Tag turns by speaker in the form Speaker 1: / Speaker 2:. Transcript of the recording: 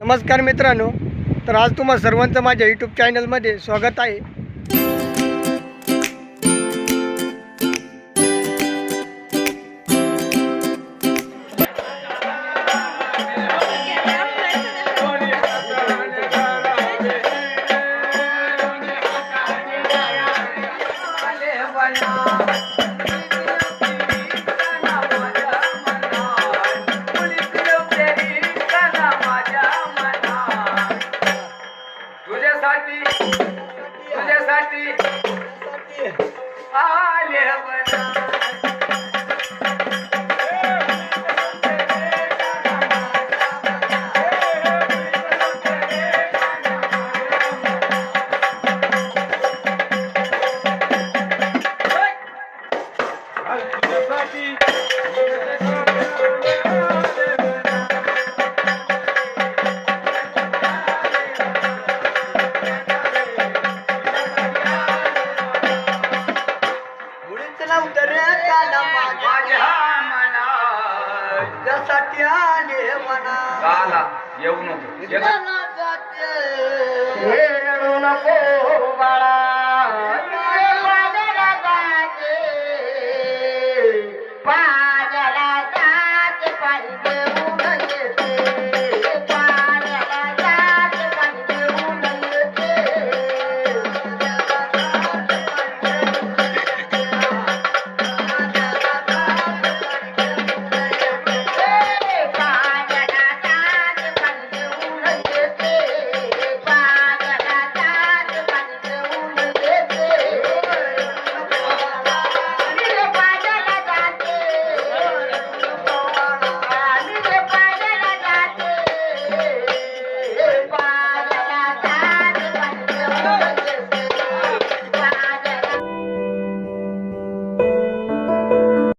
Speaker 1: नमस्कार मित्रांनो तर आज तुम्हा सर्वांचं माझ्या यूट्यूब चॅनलमध्ये स्वागत आहे.
Speaker 2: तुझ्यासाठी तुझ्यासाठी आले बना
Speaker 1: मुळीच आले मना
Speaker 2: गाला येऊ नको.
Speaker 1: मना जाते.
Speaker 2: येऊ नको.